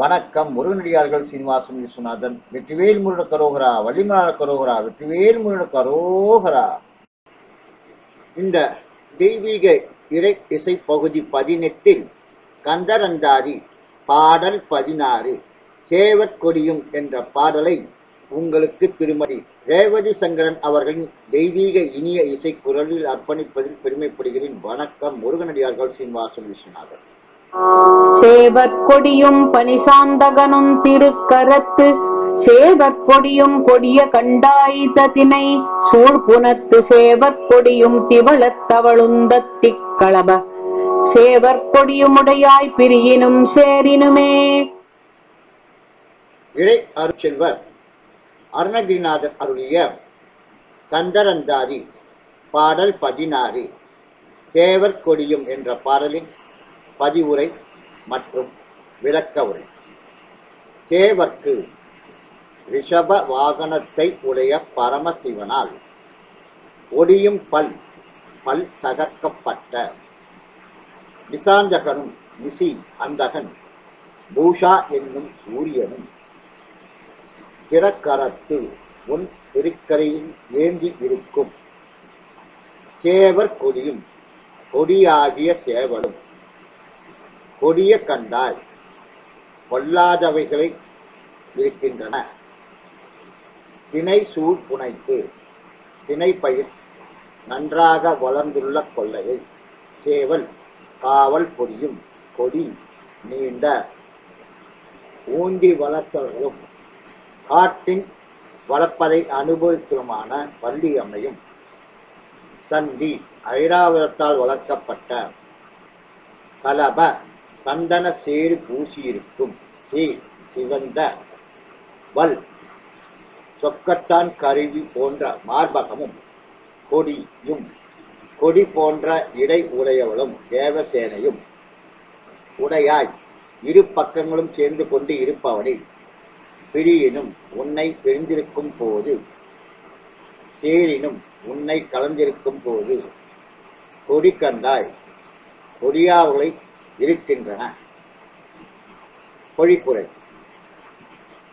வணக்கம். முருகனடியார்கள் சீனிவாசன் விஸ்வநாதன் வெற்றிவேல் முருகன கரோகரா வள்ளிமலான கரோகரா வெற்றிவேல் முருகன கரோகரா. இந்த தெய்வீக இறை இசை பகுதி பதினெட்டில் கந்தரந்தாரி பாடல் பதினாறு சேவற் கொடியும் என்ற பாடலை உங்களுக்கு திருமதி ரேவதி சங்கரன் அவர்களின் தெய்வீக இனிய இசை குரலில் அர்ப்பணிப்பதில் பெருமைப்படுகிறேன். வணக்கம். முருகனடியார்கள் சீனிவாசன் விஸ்வநாதன். சேவற்கொடியும் பனிசாந்தகனும் திருக்கரத்து சேவற்கொடியும் கொடிய கண்டாயுதத்தினை சூழ்புனத்து சேவற்கொடியும் திவளத்தவளுந்த சேவற்கொடியுமுடையாய் பிரியினும் சேரினுமே. இறை அருட்செல்வர் அருணகிரிநாதர் அருளிய கந்தரந்தாதி பாடல் பதினாறு தேவர் கொடியும் என்ற பாடலின் பதிவுரை மற்றும் விளக்க உரை தேவர்க்கு ரிஷப வாகனத்தை உடைய பரமசிவனால் ஒடியும் பல் பல் தகர்க்கப்பட்ட நிசாந்தகனும் நிசி அந்தகன் பூஷா என்னும் சூரியனும் திறக்கரத்து உன் திருக்கரையில் ஏந்தி இருக்கும். சேவர் கொடியும் கொடியாகிய சேவலும் கொடிய கண்டாய் பொல்லாதவைகளை இருக்கின்றன. திணை சூழ் புனைத்து திணை பயிர் நன்றாக வளர்ந்துள்ள கொள்ளையை சேவல் காவல் பொடியும் கொடி நீண்ட. ஊந்தி வளர்த்தவர்களும் காட்டின் வளர்ப்பதை அனுபவித்துமான பள்ளி அம்மையும் தந்தி ஐராவதத்தால் வளர்க்கப்பட்ட கலப சந்தன சேறு பூசியிருக்கும். சீர் சிவந்த வல். சொக்கட்டான் கருவி போன்ற மார்பகமும் கொடியும் கொடி போன்ற இடை உடையவளும் தேவசேனையும் உடையாய். இரு பக்கங்களும் சேர்ந்து கொண்டு இருப்பவனை. பிரியினும் உன்னை பிரிந்திருக்கும் போது சேரினும் உன்னை கலந்திருக்கும் போது கொடி கண்டாய். கொடியாவளை இருக்கின்றன. பொழிப்புரை.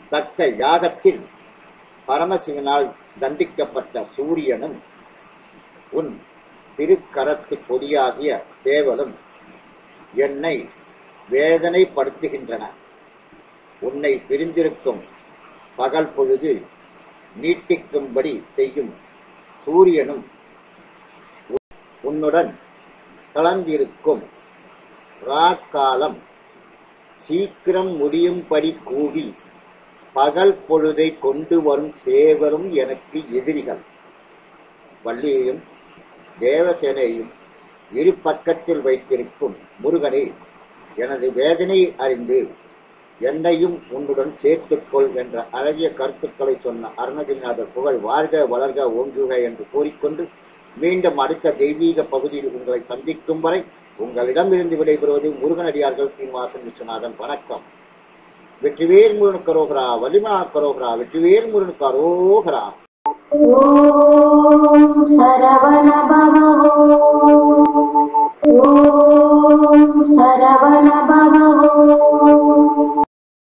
தக்க யாகத்தில் பரமசிவனால் தண்டிக்கப்பட்ட சூரியனும் உன் திருக்கரத்து கொடியாகிய சேவலும் என்னை வேதனைப்படுத்துகின்றன. உன்னை பிரிந்திருக்கும் பகல் பொழுது நீட்டிக்கும்படி செய்யும் சூரியனும் உன்னுடன் கலந்திருக்கும் ராக்காலம். சீக்கிரம் முடியும்படி கூவி பகல் பொழுதை கொண்டு வரும் சேவரும் எனக்கு எதிரிகள். வள்ளியையும் தேவசேனையும் இரு பக்கத்தில் வைத்திருக்கும் முருகனே எனது வேதனையை அறிந்து என்னையும் உன்னுடன் சேர்த்துக்கொள் என்ற அழகிய கருத்துக்களை சொன்ன அருணகிரிநாதர் புகழ் வாழ்க வளர்க ஓங்குக என்று கூறிக்கொண்டு மீண்டும் அடுத்த தெய்வீக பகுதியில் உங்களை சந்திக்கும் வரை உங்களிடமிருந்து விடைபெறுவது முருகனடியார்கள் சீனிவாசன் விஸ்வநாதன். வணக்கம். வெற்றிவேல் முருகன் கரோகரா வலிமா கரோகரா வெற்றிவேல் முருகன் கரோகரா. ஓம்